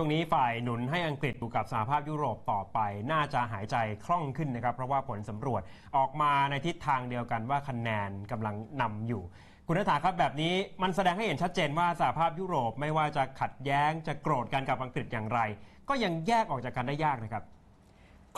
ช่วงนี้ฝ่ายหนุนให้อังกฤษอยู่กับสหภาพยุโรปต่อไป น่าจะหายใจคล่องขึ้นนะครับ เพราะว่าผลสำรวจออกมาในทิศทางเดียวกันว่าคะแนนกำลังนำอยู่ คุณนัฐาครับแบบนี้มันแสดงให้เห็นชัดเจนว่าสหภาพยุโรปไม่ว่าจะขัดแย้งจะโกรธกันกับอังกฤษอย่างไร ก็ยังแยกออกจากกันได้ยากนะครับ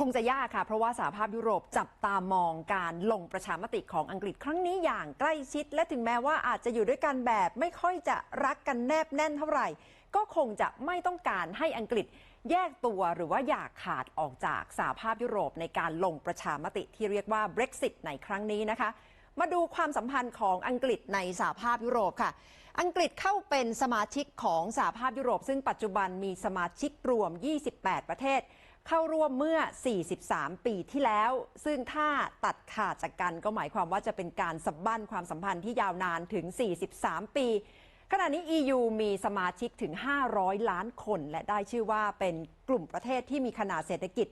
คงจะยากค่ะ เพราะว่าสหภาพยุโรปจับตามองการลงประชามติของอังกฤษครั้งนี้อย่างใกล้ชิด และถึงแม้ว่าอาจจะอยู่ด้วยกันแบบไม่ค่อยจะรักกันแนบแน่นเท่าไหร่ ก็คงจะไม่ต้องการให้อังกฤษแยกตัวหรือว่าอยากขาดออกจากสหภาพยุโรปในการลงประชามติที่เรียกว่า Brexit ในครั้งนี้นะคะ มาดูความสัมพันธ์ของอังกฤษในสหภาพยุโรปค่ะ อังกฤษเข้าเป็นสมาชิกของสหภาพยุโรป ซึ่งปัจจุบันมีสมาชิกรวม 28 ประเทศ เข้าร่วมเมื่อ 43 ปีที่แล้ว ซึ่งถ้าตัดขาดจากกันก็หมายความว่าจะเป็นการสับบั้นความสัมพันธ์ที่ยาวนานถึง 43 ปี ขณะนี้ EU มีสมาชิกถึง 500 ล้านคน และได้ชื่อว่าเป็นกลุ่มประเทศที่มีขนาดเศรษฐกิจ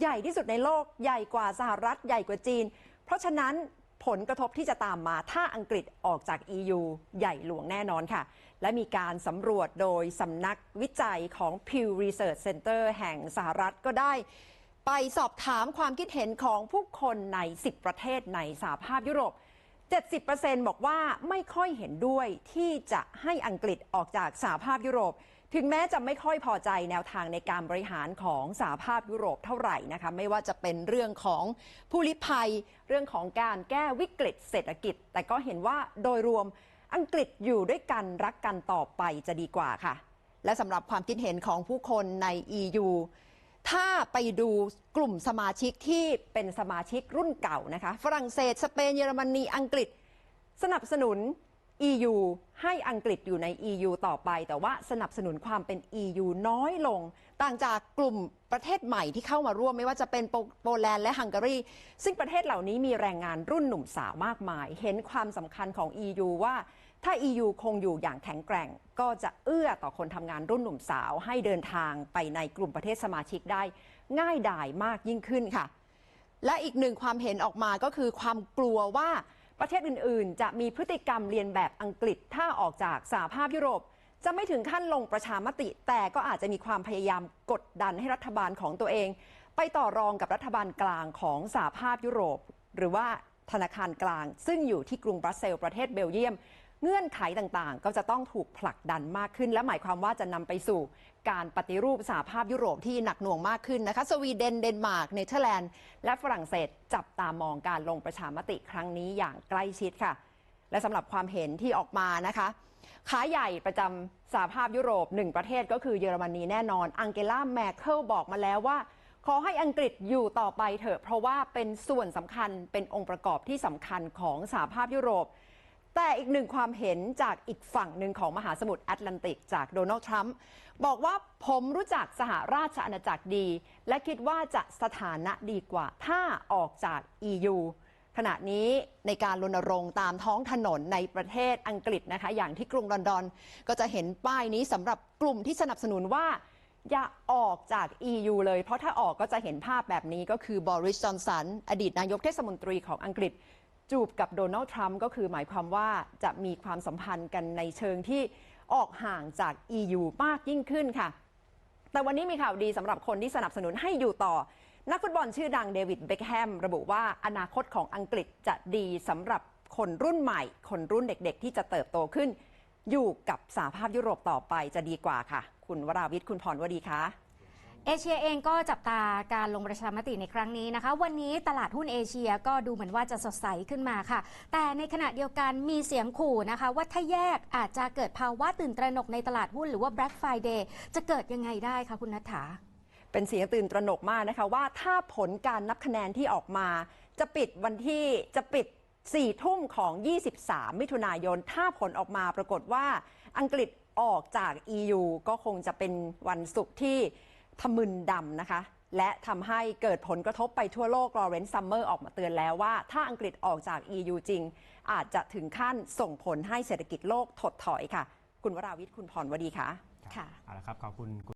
ใหญ่ที่สุดในโลก ใหญ่กว่าสหรัฐ ใหญ่กว่าจีน เพราะฉะนั้น ผลกระทบที่จะตามมาถ้าอังกฤษออกจาก EU ใหญ่หลวงแน่นอนค่ะ และมีการสำรวจโดยสำนักวิจัยของ Pew Research Center แห่งสหรัฐก็ได้ไปสอบถามความคิดเห็นของผู้คนใน 10 ประเทศในสหภาพยุโรป 70%บอกว่าไม่ค่อยเห็นด้วยที่จะให้อังกฤษออกจากสหภาพยุโรป ถึงแม้จะไม่ค่อยพอใจแนวทางในการบริหารของสหภาพยุโรปเท่าไหร่นะคะไม่ว่าจะเป็นเรื่องของผู้ลี้ภัย เรื่องของการแก้วิกฤตเศรษฐกิจ แต่ก็เห็นว่าโดยรวมอังกฤษอยู่ด้วยกันรักกันต่อไปจะดีกว่าค่ะ และสำหรับความคิดเห็นของผู้คนใน EU ถ้าไปดูกลุ่มสมาชิกที่เป็นสมาชิกรุ่นเก่านะคะ ฝรั่งเศส สเปน เยอรมนี อังกฤษ สนับสนุน EU ให้อังกฤษอยู่ใน EU ต่อไป แต่ว่าสนับสนุนความเป็น EU น้อยลง ต่างจากกลุ่มประเทศใหม่ที่เข้ามาร่วมไม่ว่าจะเป็นโปโปแลนด์และฮังการี ซึ่งประเทศเหล่านี้มีแรงงานรุ่นหนุ่มสาวมากมาย เห็นความสำคัญของ EU ว่าถ้า EU คงอยู่อย่างแข็งแกร่ง ก็จะเอื้อต่อคนทำงานรุ่นหนุ่มสาว ให้เดินทางไปในกลุ่มประเทศสมาชิกได้ ง่ายดายมากยิ่งขึ้นค่ะ และอีกหนึ่งความเห็นออกมาก็คือความกลัวว่า ประเทศอื่น ๆ จะมีพฤติกรรมเรียนแบบอังกฤษถ้าออกจากสหภาพยุโรป จะไม่ถึงขั้นลงประชามติ แต่ก็อาจจะมีความพยายามกดดันให้รัฐบาลของตัวเอง ไปต่อรองกับรัฐบาลกลางของสหภาพยุโรป หรือว่าธนาคารกลาง ซึ่งอยู่ที่กรุงบรัสเซลประเทศเบลเยียม เงื่อนไขต่างๆ ก็จะต้องถูกผลักดันมากขึ้น และหมายความว่าจะนำไปสู่การปฏิรูปสหภาพยุโรปที่หนักหน่วงมากขึ้นนะคะ สวีเดน เดนมาร์ก เนเธอร์แลนด์ และฝรั่งเศสจับตามองการลงประชามติครั้งนี้อย่างใกล้ชิดค่ะ และสำหรับความเห็นที่ออกมานะคะขาใหญ่ประจำสหภาพยุโรปหนึ่งประเทศก็คือเยอรมนีแน่นอน อังเกลาแมคเคิลบอกมาแล้วว่า ขอให้อังกฤษอยู่ต่อไปเถอะ เพราะว่าเป็นส่วนสำคัญเป็นองค์ประกอบที่สำคัญของสหภาพยุโรป แต่อีกหนึ่งความเห็นจากอีกฝั่งหนึ่งของมหาสมุทรแอตแลนติกจากโดนัลด์ทรัมป์บอกว่าผมรู้จักสหราชอาณาจักรดี และคิดว่าจะสถานะดีกว่าถ้าออกจาก EU ขณะนี้ในการรณรงค์ตามท้องถนนในประเทศอังกฤษนะคะ อย่างที่กรุงลอนดอน ก็จะเห็นป้ายนี้สำหรับกลุ่มที่สนับสนุนว่า อย่าออกจาก EU เลย เพราะถ้าออกก็จะเห็นภาพแบบนี้ก็คือบริสจอนสันอดีตนายกเทศมนตรีของอังกฤษ จูบกับโดนัลด์ทรัมป์ก็คือหมายความว่าจะมีความสัมพันธ์กันในเชิงที่ออกห่างจาก EU มากยิ่งขึ้นค่ะ แต่วันนี้มีข่าวดีสำหรับคนที่สนับสนุนให้อยู่ต่อ นักฟุตบอลชื่อดังเดวิดเบคแฮมระบุว่าอนาคตของอังกฤษจะดีสำหรับคนรุ่นใหม่ คนรุ่นเด็กๆ ที่จะเติบโตขึ้น อยู่กับสหภาพยุโรปต่อไปจะดีกว่าค่ะ คุณวราวิทย์คุณพรวดีคะ เอเชียเองก็จับตาการลงประชามติในครั้งนี้นะคะ วันนี้ตลาดหุ้นเอเชียก็ดูเหมือนว่าจะสดใสขึ้นมาค่ะ แต่ในขณะเดียวกันมีเสียงขู่นะคะ ว่าถ้าแยกอาจจะเกิดภาวะตื่นตระหนกในตลาดหุ้นหรือว่า Black Friday จะเกิดยังไงได้คะคุณนัฐาเป็นเสียงตื่นตระหนกมากนะคะว่าถ้าผลการนับคะแนนที่ออกมา จะปิดวันที่จะปิด4ทุ่มของ 23 มิถุนายน ถ้าผลออกมาปรากฏว่าอังกฤษออกจาก EU ก็คงจะเป็นวันศุกร์ที่ ทะมึนดำนะคะ และทำให้เกิดผลกระทบไปทั่วโลกลอเรนซ์ซัมเมอร์ออกมาเตือนแล้วว่า ถ้าอังกฤษออกจาก EU จริง อาจจะถึงขั้นส่งผลให้เศรษฐกิจโลกถดถอยค่ะ คุณวราวิทย์คุณพรวดีค่ะ ค่ะ เอาละครับ ขอบคุณ